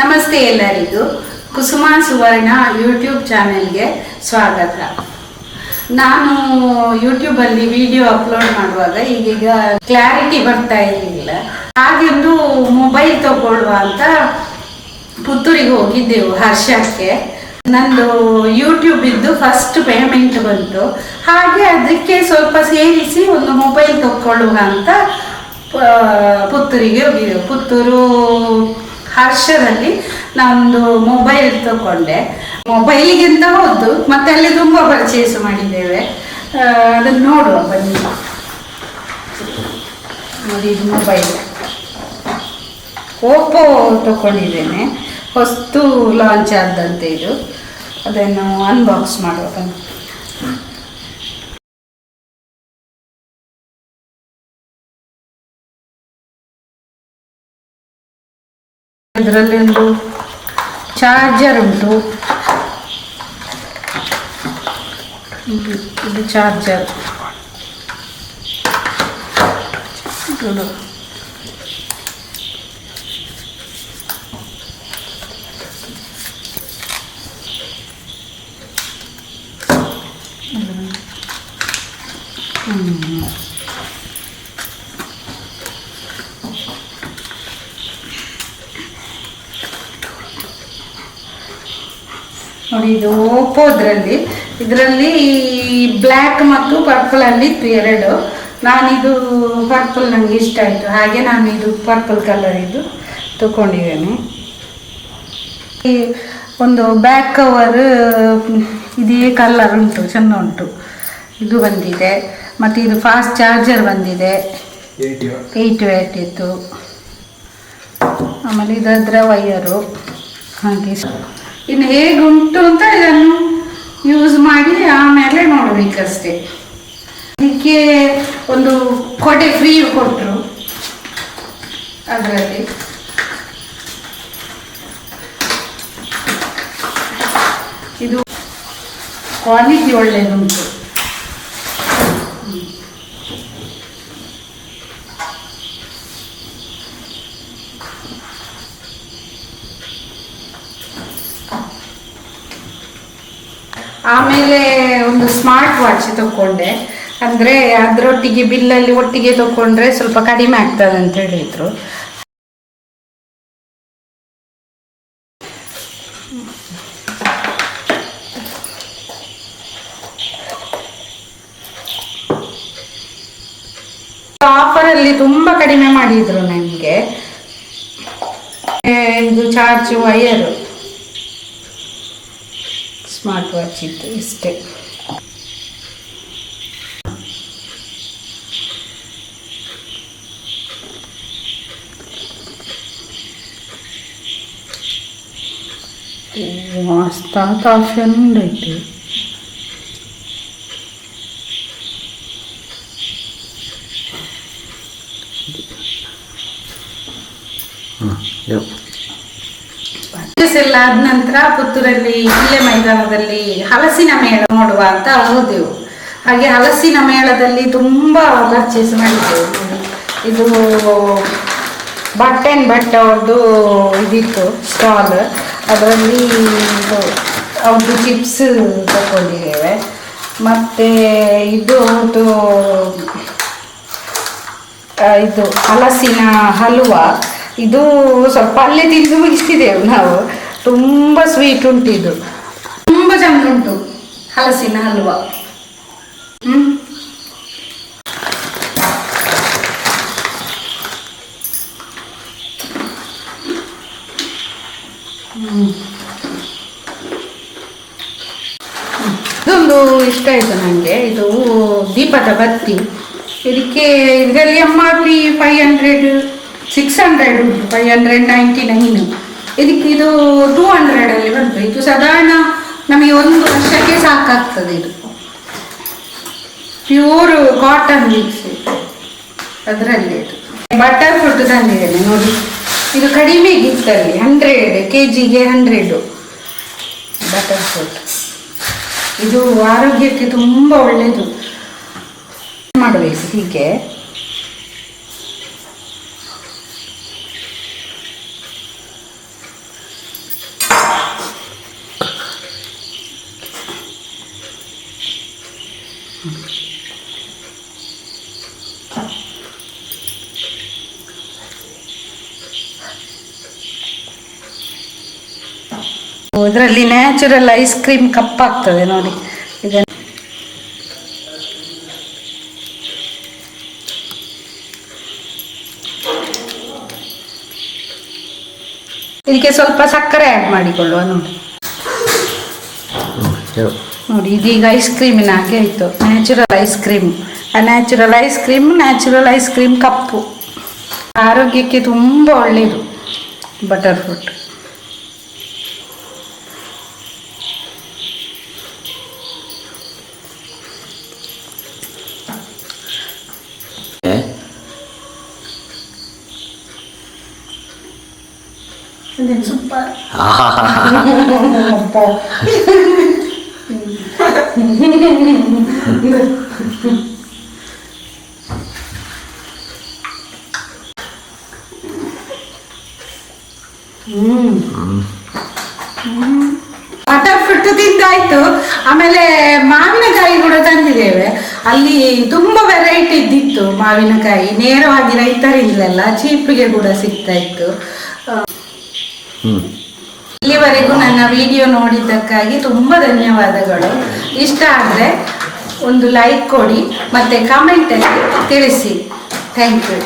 ನಮಸ್ತೆ ಎಲ್ಲರಿಗೂ. ಕುಸುಮ ಸುವರ್ಣ ಯೂಟ್ಯೂಬ್ ಚಾನೆಲ್ಗೆ ಸ್ವಾಗತ. ನಾನು ಯೂಟ್ಯೂಬಲ್ಲಿ ವಿಡಿಯೋ ಅಪ್ಲೋಡ್ ಮಾಡುವಾಗ ಈಗೀಗ ಕ್ಲಾರಿಟಿ ಬರ್ತಾ ಇರಲಿಲ್ಲ. ಹಾಗೆಂದು ಮೊಬೈಲ್ ತಗೊಳ್ಳುವ ಅಂತ ಪುತ್ತೂರಿಗೆ ಹೋಗಿದ್ದೆವು ಹರ್ಷಕ್ಕೆ. ನಂದು ಯೂಟ್ಯೂಬ್ ಇದ್ದು ಫಸ್ಟ್ ಪೇಮೆಂಟ್ ಬಂತು. ಹಾಗೆ ಅದಕ್ಕೆ ಸ್ವಲ್ಪ ಸೇರಿಸಿ ಒಂದು ಮೊಬೈಲ್ ತಗೊಳ್ಳುವ ಅಂತ ಪುತ್ತೂರಿಗೆ ಹೋಗಿದ್ದೆವು. ಪುತ್ತೂರು ಹರ್ಷದಲ್ಲಿ ನಾನೊಂದು ಮೊಬೈಲ್ ತಗೊಂಡೆ ಮೊಬೈಲಿಗಿಂತ ಹೌದು ಹೋದ್ದು, ಮತ್ತೆ ಅಲ್ಲಿ ತುಂಬ ಪರ್ಚೇಸ್ ಮಾಡಿದ್ದೇವೆ. ಅದನ್ನು ನೋಡುವ, ಬನ್ನಿ. ನೋಡಿ, ಇದು ಮೊಬೈಲ್ ಓಪೋ ತಗೊಂಡಿದ್ದೇನೆ ಹೊಸ್ತು ಲಾಂಚ್ ಆದಂತೆ ಇದು. ಅದನ್ನು ಅನ್ಬಾಕ್ಸ್ ಮಾಡುವ, ಬನ್ನಿ. ಇದರಲ್ಲಿ ಒಂದು ಚಾರ್ಜರ್ ಉಂಟು. ಇದು ಇದು ಚಾರ್ಜರ್ ಇದು. ನೋಡಿ ಇದು ಓಪೋದ್ರಲ್ಲಿ ಇದರಲ್ಲಿ ಬ್ಲ್ಯಾಕ್ ಮತ್ತು ಪರ್ಪಲ್ ಅಲ್ಲಿ ಇತ್ತು ಎರಡು. ನಾನಿದು ಪರ್ಪಲ್ ನನಗೆ ಇಷ್ಟ ಆಯಿತು. ಹಾಗೆ ನಾನು ಇದು ಪರ್ಪಲ್ ಕಲರ್ ಇದು ತಗೊಂಡಿದ್ದೇನೆ. ಈ ಒಂದು ಬ್ಯಾಕ್ ಕವರ್ ಇದೇ ಕಲರ್ ಉಂಟು ಚೆಂದ ಉಂಟು. ಇದು ಬಂದಿದೆ. ಮತ್ತು ಇದು ಫಾಸ್ಟ್ ಚಾರ್ಜರ್ ಬಂದಿದೆ. ಏಯ್ಟ್ ಏಟ್ ಇತ್ತು. ಆಮೇಲೆ ಇದರ ವೈಯರು ಹಾಗೆ. ಇನ್ನು ಹೇಗೆ ಉಂಟು ಅಂತ ಇದನ್ನು ಯೂಸ್ ಮಾಡಿ ಆಮೇಲೆ ನೋಡಬೇಕಷ್ಟೇ. ಇದಕ್ಕೆ ಒಂದು ಕೊಡೆ ಫ್ರೀ ಕೊಟ್ಟರು ಅದರಲ್ಲಿ. ಇದು ಕ್ವಾಲಿಟಿ ಒಳ್ಳೆಯದುಂಟು ಆಮೇಲೆ ಒಂದು ಸ್ಮಾರ್ಟ್ ವಾಚ್ ತಗೊಂಡೆ ಅಂದರೆ ಅದರೊಟ್ಟಿಗೆ ಬಿಲ್ಲಲ್ಲಿ ಒಟ್ಟಿಗೆ ತಗೊಂಡ್ರೆ ಸ್ವಲ್ಪ ಕಡಿಮೆ ಆಗ್ತದೆ ಅಂತ ಹೇಳಿದ್ರು. ಆಫರಲ್ಲಿ ತುಂಬ ಕಡಿಮೆ ಮಾಡಿದ್ರು ನನಗೆ. ಇದು ಚಾರ್ಜ್ ವಯರು ಸ್ಮಾರ್ಟ್ ವಾಚ್ ಇತ್ತು ಇಷ್ಟೇ ಸ್ಟಾರ್ಟ್ ಆಪ್ಷನ್ ಉಂಡೈತೆ ಎಲ್ಲ ಆದ ನಂತರ ಪುತ್ತೂರಲ್ಲಿ ಇಲ್ಲೇ ಮೈದಾನದಲ್ಲಿ ಹಲಸಿನ ಮೇಳ ನೋಡುವ ಅಂತ ಹೋದೆವು. ಹಾಗೆ ಹಲಸಿನ ಮೇಳದಲ್ಲಿ ತುಂಬ ಪರ್ಚೇಸ್ ಮಾಡಿದ್ದೆವು. ಇದು ಬಟ್ಟೆನ್ ಬಟ್ಟೆ ಅವ್ರದ್ದು ಇದಿತ್ತು, ಸ್ಟಾಲ್. ಅದರಲ್ಲಿ ಅವ್ರದ್ದು ಚಿಪ್ಸ್ ತಗೊಂಡಿದ್ದೇವೆ ಮತ್ತೆ ಇದು ಅವ್ರದ್ದು ಇದು ಹಲಸಿನ ಹಲ್ವ. ಇದು ಸ್ವಲ್ಪ ಅಲ್ಲೇ ತಿಂದು ಮುಗಿಸಿದೆವು ನಾವು. ತುಂಬ ಸ್ವೀಟ್ ಉಂಟು ಇದು. ತುಂಬ ಚೆಂದ ಉಂಟು, ಹಲಸಿನ ಹಲ್ವ. ಹ್ಮ್. ಇದೊಂದು ಇಷ್ಟ ಆಯಿತು ನನಗೆ ಇದು ದೀಪದ ಬತ್ತಿ. ಇದಕ್ಕೆ ಇದರಲ್ಲಿ M R P five hundred six hundred ಉಂಟು ಫೈವ್ ಹಂಡ್ರೆಡ್ ನೈಂಟಿ ನೈನ್ ಇದಕ್ಕೆ ಇದು ಟೂ ಹಂಡ್ರೆಡಲ್ಲಿ ಬಂತು. ಇದು ಸಾಧಾರಣ ನಮಗೆ ಒಂದು ವರ್ಷಕ್ಕೆ ಸಾಕಾಗ್ತದೆ ಇದು. ಪ್ಯೂರ್ ಕಾಟನ್ ಮಿಕ್ಸ್ ಅದರಲ್ಲಿ ಇದು. ಬಟರ್ ಫ್ರೂಟ್ ತಂದಿದ್ದೇನೆ, ನೋಡಿ. ಇದು ಕಡಿಮೆ ಗಿಫ್ಟಲ್ಲಿ ಹಂಡ್ರೆಡ್ ಕೆ ಜಿಗೆ ಹಂಡ್ರೆಡು ಬಟರ್ ಫ್ರೂಟ್ ಇದು ಆರೋಗ್ಯಕ್ಕೆ ತುಂಬ ಒಳ್ಳೆಯದು ಮಾಡಬೇಕು ಹೀಗೆ. ಇದರಲ್ಲಿ ನ್ಯಾಚುರಲ್ ಐಸ್ ಕ್ರೀಮ್ ಕಪ್ಪಾಗ್ತದೆ ನೋಡಿ. ಇದನ್ನು ಇದಕ್ಕೆ ಸ್ವಲ್ಪ ಸಕ್ಕರೆ ಆ್ಯಡ್ ಮಾಡಿಕೊಳ್ಳುವ ನೋಡಿ. ನೋಡಿ ಇದೀಗ ಐಸ್ ಕ್ರೀಮಿನ ಹಾಗೆ ಆಯಿತು. ನ್ಯಾಚುರಲ್ ಐಸ್ ಕ್ರೀಮ್ ಆ natural ice cream natural ice cream cup. ಆರೋಗ್ಯಕ್ಕೆ ತುಂಬ ಒಳ್ಳೆಯದು butter fruit? Super butter fruit ತಿಂದಾಯ್ತು. ಆಮೇಲೆ ಮಾವಿನಕಾಯಿ ಕೂಡ ತಂದಿದ್ದೇವೆ. ಅಲ್ಲಿ ತುಂಬಾ ವೆರೈಟಿ ಇದ್ದಿತ್ತು ಮಾವಿನಕಾಯಿ ನೇರವಾಗಿ ರೈತರಿಂದಲೆಲ್ಲ ಚೀಪಿಗೆ ಕೂಡ ಸಿಗ್ತಾ ಇತ್ತು ಇಲ್ಲಿವರೆಗೂ ನನ್ನ ವಿಡಿಯೋ ನೋಡಿದ್ದಕ್ಕಾಗಿ ತುಂಬಾ ಧನ್ಯವಾದಗಳು. ಇಷ್ಟ ಆದರೆ ಒಂದು ಲೈಕ್ ಕೊಡಿ ಮತ್ತು ಕಮೆಂಟಲ್ಲಿ ತಿಳಿಸಿ. Thank you